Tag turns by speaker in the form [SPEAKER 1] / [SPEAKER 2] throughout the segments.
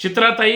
[SPEAKER 1] चित्राताई।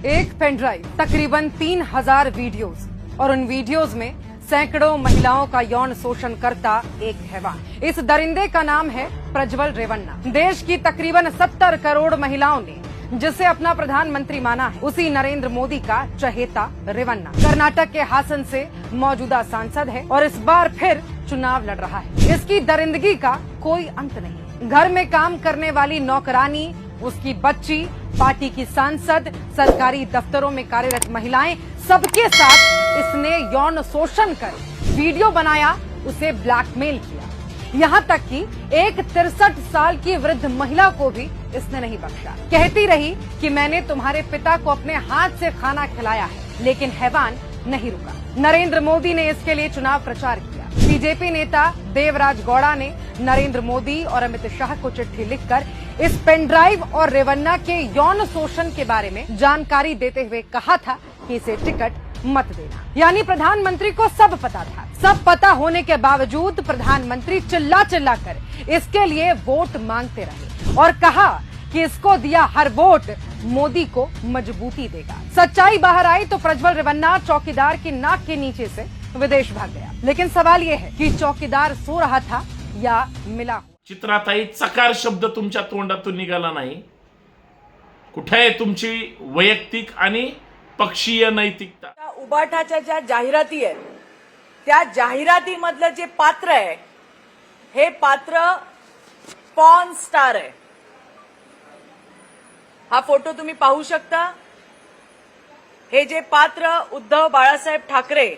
[SPEAKER 2] एक pen drive तकरीबन तीन हज़ार वीडियोस और उन वीडियोस में सैकड़ों महिलाओं का यौन शोषण करता एक हैवान। इस दरिंदे का नाम है प्रज्वल रेवन्ना। देश की तकरीबन सत्तर करोड़ महिलाओं ने, जिसे अपना प्रधानमंत्री माना है, उसी नरेंद्र मोदी का चहेता रेवन्ना। कर्नाटक के हासन से मौजूदा सांसद है, और इस बार फिर चुनाव लड़ रहा है। इसकी दरिंदगी का कोई अंत नहीं घर में काम करने वाली नौकरानी, उसकी बच्ची पार्टी की सांसद, सरकारी दफ्तरों में कार्यरत महिलाएँ, सबके साथ इसने यौन शोषण कर वीडियो बनाया, उसे ब्लैकमेल किया। यहाँ तक कि एक तिरसठ साल की वृद्ध महिला को भी इसने नहीं बख्शा। कहती रही कि मैंने तुम्हारे पिता को अपने हाथ से खाना खिलाया है, लेकिन हैवान नहीं रुका। नरेंद्र मोदी ने इसके लिए चुनाव प्रचार किया। बीजेपी नेता देवराज गौड़ा ने नरेंद्र मोदी और अमित शाह को चिट्ठी लिखकर इस पेनड्राइव और रेवन्ना के यौन शोषण के बारे में जानकारी देते हुए कहा था कि इसे टिकट मत देना। यानी प्रधानमंत्री को सब पता था। सब पता होने के बावजूद प्रधानमंत्री चिल्ला चिल्ला कर इसके लिए वोट मांगते रहे और कहा कि इसको दिया हर वोट, मोदी को मजबूती देगा। सच्चाई बाहर आई तो प्रज्वल रेवन्ना चौकीदार की नाक के नीचे से विदेश भाग गया। लेकिन सवाल ये है कि चौकीदार सो रहा था या मिला हुआ?
[SPEAKER 1] चित्राताई चकार शब्द तुमच्या तोंडातून निघाला नाही. कुठे आहे तुमची वैयक्तिक आणि पक्षीय नैतिकता?
[SPEAKER 3] त्या उबाठाच्या ज्या जाहिराती आहेत त्या जाहिरातीमधलं जे पात्र आहे हे पात्र पॉन स्टार आहे. हा फोटो तुम्ही पाहू शकता. हे जे पात्र उद्धव बाळासाहेब ठाकरे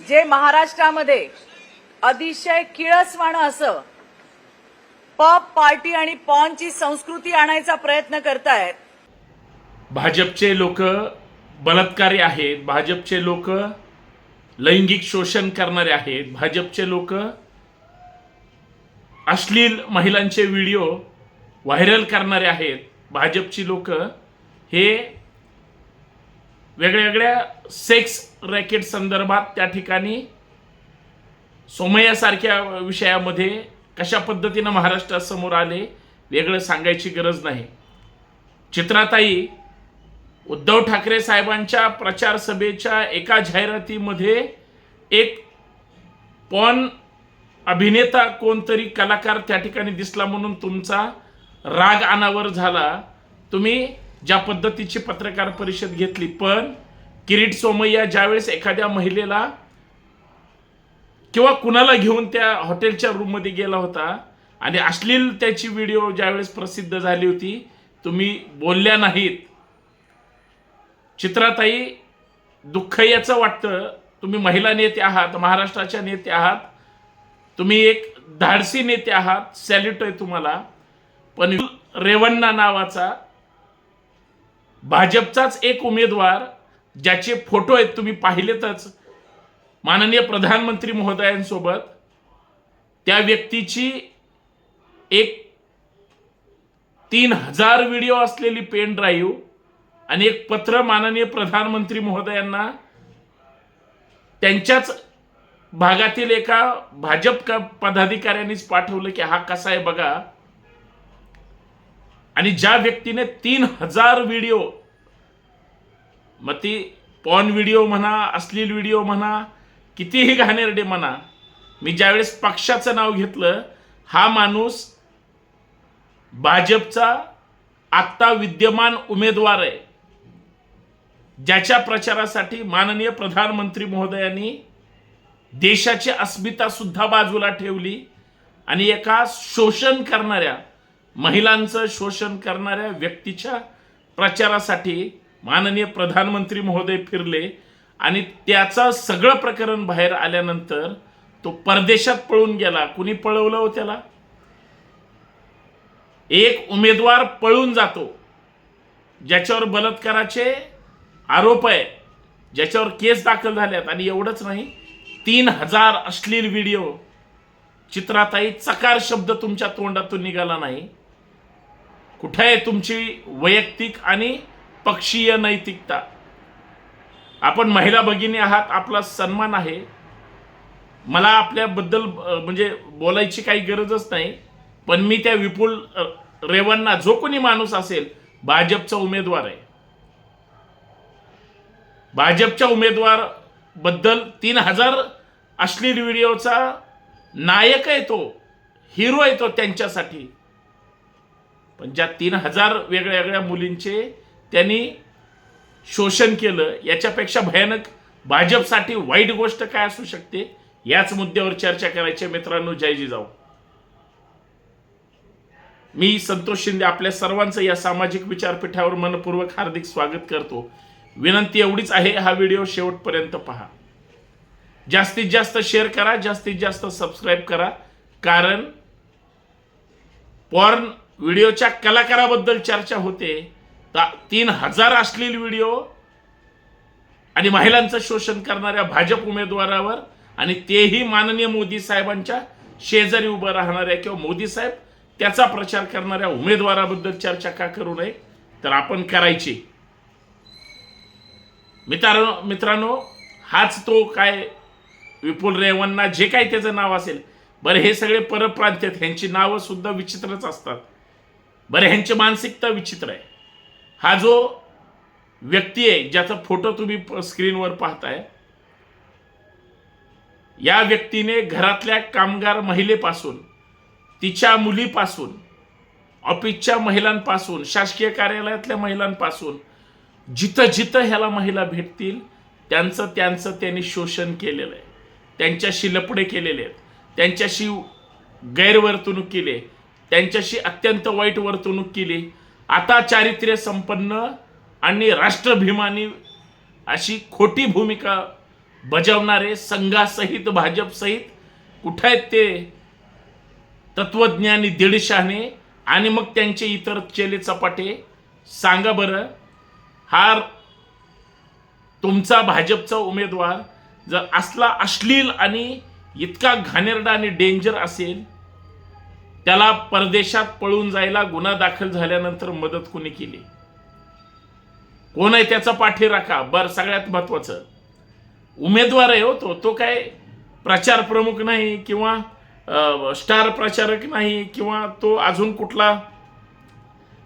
[SPEAKER 3] जे महाराष्ट्रामध्ये अतिशय किळसवाणं असं. पॉप पार्टी आणि पॉनची संस्कृती आणायचा प्रयत्न करतायत.
[SPEAKER 1] भाजपचे लोक बलात्कारी आहेत. भाजपचे लोक लैंगिक शोषण करणारे आहेत. भाजपचे लोक अश्लील महिलांचे व्हिडिओ व्हायरल करणारे आहेत. भाजपची लोक हे वेगळ्या वेगळ्या सेक्स रॅकेट संदर्भात त्या ठिकाणी सोमय्यासारख्या विषयामध्ये कशा पद्धतीनं महाराष्ट्रासमोर आले वेगळं सांगायची गरज नाही. चित्राताई उद्धव ठाकरे साहेबांच्या प्रचार सभेच्या एका जाहिरातीमध्ये एक पॉन अभिनेता कोणतरी कलाकार त्या ठिकाणी दिसला म्हणून तुमचा राग अनावर झाला. तुम्ही ज्या पद्धतीची पत्रकार परिषद घेतली पण किरीट सोमय्या ज्यावेळेस एखाद्या महिलेला किंवा कुणाला घेऊन त्या हॉटेलच्या रूममध्ये गेला होता आणि अश्लील त्याची व्हिडिओ ज्यावेळेस प्रसिद्ध झाली होती तुम्ही बोलल्या नाहीत. चित्राताई दुःख याचं वाटतं तुम्ही महिला नेते आहात महाराष्ट्राच्या नेते आहात तुम्ही एक धाडसी नेते आहात सॅल्यूट आहे तुम्हाला. पण रेवण्णा नावाचा भाजपचाच एक उमेदवार ज्याचे फोटो आहेत तुम्ही पाहिलेतच माननीय प्रधानमंत्री महोदयांसोबत त्या व्यक्तीची एक तीन हजार व्हिडिओ असलेली पेन ड्राईव्ह आणि एक पत्र माननीय प्रधानमंत्री महोदयांना त्यांच्याच भागातील एका भाजप का पदाधिकाऱ्यांनीच पाठवलं की हा कसा आहे बघा. आणि ज्या व्यक्तीने तीन हजार व्हिडिओ मग ती पॉन व्हिडिओ म्हणा अश्लील व्हिडिओ म्हणा कितीही घाणेरडे म्हणा मी ज्यावेळेस पक्षाचं नाव घेतलं हा माणूस भाजपचा आत्ता विद्यमान उमेदवार आहे. ज्याच्या प्रचारासाठी माननीय प्रधानमंत्री महोदयांनी देशाची अस्मिता सुद्धा बाजूला ठेवली आणि एका शोषण करणाऱ्या महिलांचं शोषण करणाऱ्या व्यक्तीच्या प्रचारासाठी माननीय प्रधानमंत्री महोदय फिरले. आणि त्याचं सगळं प्रकरण बाहेर आल्यानंतर तो परदेशात पळून गेला. कुणी पळवलं हो त्याला? एक उमेदवार पळून जातो. ज्याच्यावर बलात्काराचे आरोप आहे ज्याच्यावर केस दाखल झाल्यात आणि एवढंच नाही तीन हजार अश्लील व्हिडिओ. चित्राताई चकार शब्द तुमच्या तोंडातून निघाला नाही. कुठे आहे तुमची वैयक्तिक आणि पक्षीय नैतिकता? आपण महिला भगिनी आहात आपला सन्मान आहे. मला आपल्याबद्दल म्हणजे बोलायची काही गरजच नाही. पण मी त्या विपुल रेवन्ना जो कोणी माणूस असेल भाजपचा उमेदवार आहे. भाजपच्या उमेदवारबद्दल तीन हजार अश्लील व्हिडिओचा नायक आहे तो हिरो आहे तो त्यांच्यासाठी. पण ज्या तीन हजार वेगळ्या वेगळ्या मुलींचे त्यांनी शोषण केलं याच्यापेक्षा भयानक भाजपसाठी वाईट गोष्ट काय असू शकते? याच मुद्द्यावर चर्चा करायची मित्रांनो. जय जिजाऊ. मी संतोष शिंदे आपल्या सर्वांचं या सामाजिक विचारपीठावर मनपूर्वक हार्दिक स्वागत करतो. विनंती एवढीच आहे हा व्हिडिओ शेवटपर्यंत पहा. जास्तीत जास्त शेअर करा जास्तीत जास्त सबस्क्राईब करा. कारण पॉर्न व्हिडिओच्या कलाकाराबद्दल चर्चा होते. तीन हजार अश्लील व्हिडिओ आणि महिलांचं शोषण करणाऱ्या भाजप उमेदवारावर आणि तेही माननीय मोदी साहेबांच्या शेजारी उभं राहणाऱ्या किंवा मोदी साहेब त्याचा प्रचार करणाऱ्या उमेदवाराबद्दल चर्चा का करू नये तर आपण करायची. मित्रांनो मित्रांनो हाच तो काय विपुल रेवन्ना जे काही त्याचं नाव असेल बरं हे सगळे परप्रांत आहेत ह्यांची नावं सुद्धा विचित्रच असतात. बरं ह्यांची मानसिकता विचित्र आहे. हा जो व्यक्ती आहे ज्याचा फोटो तुम्ही स्क्रीनवर पाहताय या व्यक्तीने घरातल्या कामगार महिलेपासून तिच्या मुलीपासून ऑफिसच्या महिलांपासून शासकीय कार्यालयातल्या महिलांपासून जिथं जिथं ह्याला महिला भेटतील त्यांचं त्यांचं त्यांनी शोषण केलेलं आहे. त्यांच्याशी लपडे केलेले आहेत. त्यांच्याशी गैरवर्तणूक केली त्यांच्याशी अत्यंत वाईट वर्तणूक केली आता चारित्र्य संपन्न आणि राष्ट्रभिमानी अशी खोटी भूमिका बजावणारे संघासहित भाजपसहित कुठं आहेत ते? तत्वज्ञानी दीडशाने आणि मग त्यांचे इतर चेले चपाटे. सांगा बरं हा तुमचा भाजपचा उमेदवार जर असला अश्लील आणि इतका घाणेरडा आणि डेंजर असेल त्याला परदेशात पळून जायला गुन्हा दाखल झाल्यानंतर मदत कोणी केली? कोण आहे त्याचा पाठीराखा बर सगळ्यात महत्वाचं. उमेदवार आहे हो तो. तो काय प्रचार प्रमुख नाही किंवा स्टार प्रचारक नाही किंवा तो अजून कुठला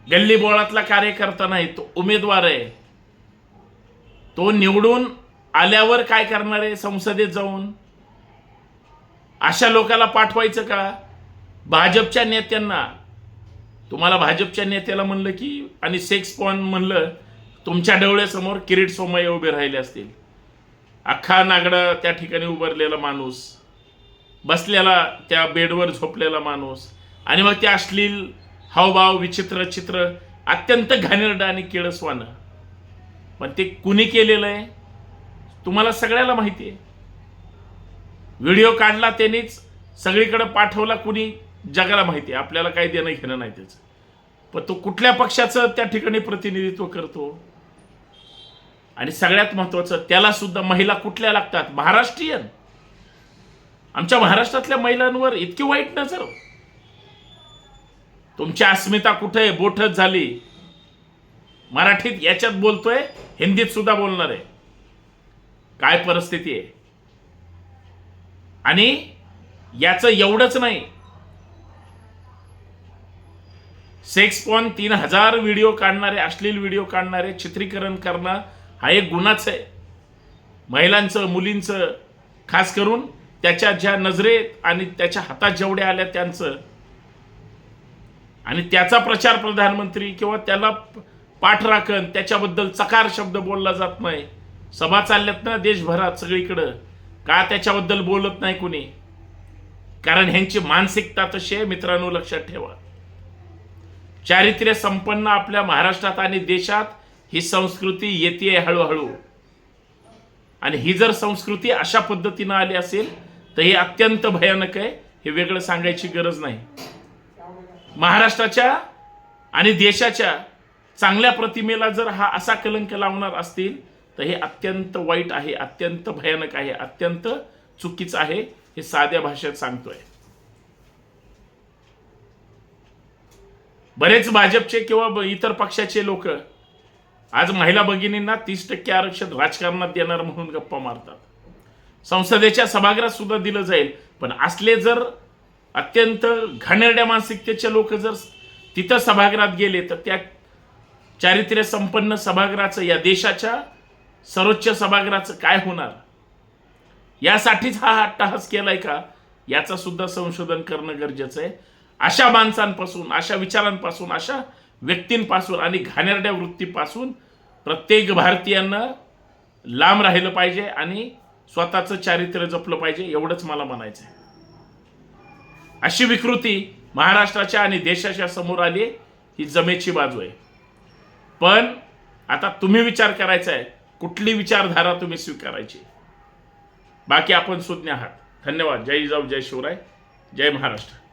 [SPEAKER 1] गल्ली बोळातला कार्यकर्ता नाही तो उमेदवार आहे. तो निवडून आल्यावर काय करणार आहे संसदेत जाऊन? अशा लोकाला पाठवायचं का? भाजपच्या नेत्यांना तुम्हाला भाजपच्या नेत्याला म्हणलं की आणि सेक्स पॉन म्हणलं तुमच्या डोळ्यासमोर किरीट सोमय्य उभे राहिले असतील. अख्खा नागडा त्या ठिकाणी उभारलेला माणूस बसलेला त्या बेडवर झोपलेला माणूस आणि मग ते अश्लील हावभाव विचित्र चित्र अत्यंत घाणेरडं आणि किळसवानं पण ते कुणी केलेलं आहे? तुम्हाला सगळ्याला माहिती आहे. व्हिडिओ काढला त्यांनीच सगळीकडे पाठवला कुणी? जगाला माहिती आहे. आपल्याला काही देणं घेणं नाही त्याचं. पण तो कुठल्या पक्षाचं त्या ठिकाणी प्रतिनिधित्व करतो? आणि सगळ्यात महत्वाचं त्याला सुद्धा महिला कुठल्या लागतात? महाराष्ट्रीयन. आमच्या महाराष्ट्रातल्या महिलांवर इतकी वाईट नजर. तुमची अस्मिता कुठे? आहे बोटच झाली. मराठीत याच्यात बोलतोय हिंदीत सुद्धा बोलणार आहे. काय परिस्थिती आहे? आणि याचं एवढंच नाही. सेक्स पॉन तीन हजार व्हिडिओ काढणारे अश्लील व्हिडिओ काढणारे चित्रीकरण करणं हा एक गुन्हाच आहे. महिलांचं मुलींचं खास करून त्याच्या ज्या नजरेत आणि त्याच्या हातात जेवढ्या आल्या त्यांचं. आणि त्याचा प्रचार प्रधानमंत्री किंवा त्याला पाठराखण त्याच्याबद्दल चकार शब्द बोलला जात नाही. सभा चालल्यात ना देशभरात सगळीकडं. का त्याच्याबद्दल बोलत नाही कुणी? कारण ह्यांची मानसिकता तशी आहे मित्रांनो लक्षात ठेवा. चारित्र्य संपन्न आपल्या महाराष्ट्रात आणि देशात ही संस्कृती येते हळूहळू. आणि ही जर संस्कृती अशा पद्धतीनं आली असेल तर हे अत्यंत भयानक आहे. हे वेगळं सांगायची गरज नाही. महाराष्ट्राच्या आणि देशाच्या चांगल्या प्रतिमेला जर हा असा कलंक लावणार असतील तर हे अत्यंत वाईट आहे अत्यंत भयानक आहे अत्यंत चुकीचं आहे हे साध्या भाषेत सांगतोय. बरेच भाजपचे किंवा इतर पक्षाचे लोक आज महिला भगिनींना तीस टक्के आरक्षण राजकारणात देणार म्हणून गप्पा मारतात. संसदेच्या सभागृहात सुद्धा दिलं जाईल. पण असले जर अत्यंत घाणेरड्या मानसिकतेचे लोक जर तिथं सभागृहात गेले तर त्या चारित्र्य संपन्न सभागृहाचं या देशाच्या सर्वोच्च सभागृहाचं काय होणार? यासाठीच हा अट्टहास केलाय का? याचा सुद्धा संशोधन करणं गरजेचं आहे. अशा माणसांपासून अशा विचारांपासून अशा व्यक्तींपासून आणि घाणेरड्या वृत्तीपासून प्रत्येक भारतीयांना लांब राहिलं पाहिजे आणि स्वतःचं चारित्र्य जपलं पाहिजे एवढंच मला म्हणायचं आहे अशी विकृती महाराष्ट्राच्या आणि देशाच्या समोर आली ही जमेची बाजू आहे. पण आता तुम्ही विचार करायचा आहे कुठली विचारधारा तुम्ही स्वीकारायची? बाकी आपण सुज्ञ आहात. धन्यवाद. जय जाऊ जय शिवराय जय महाराष्ट्र.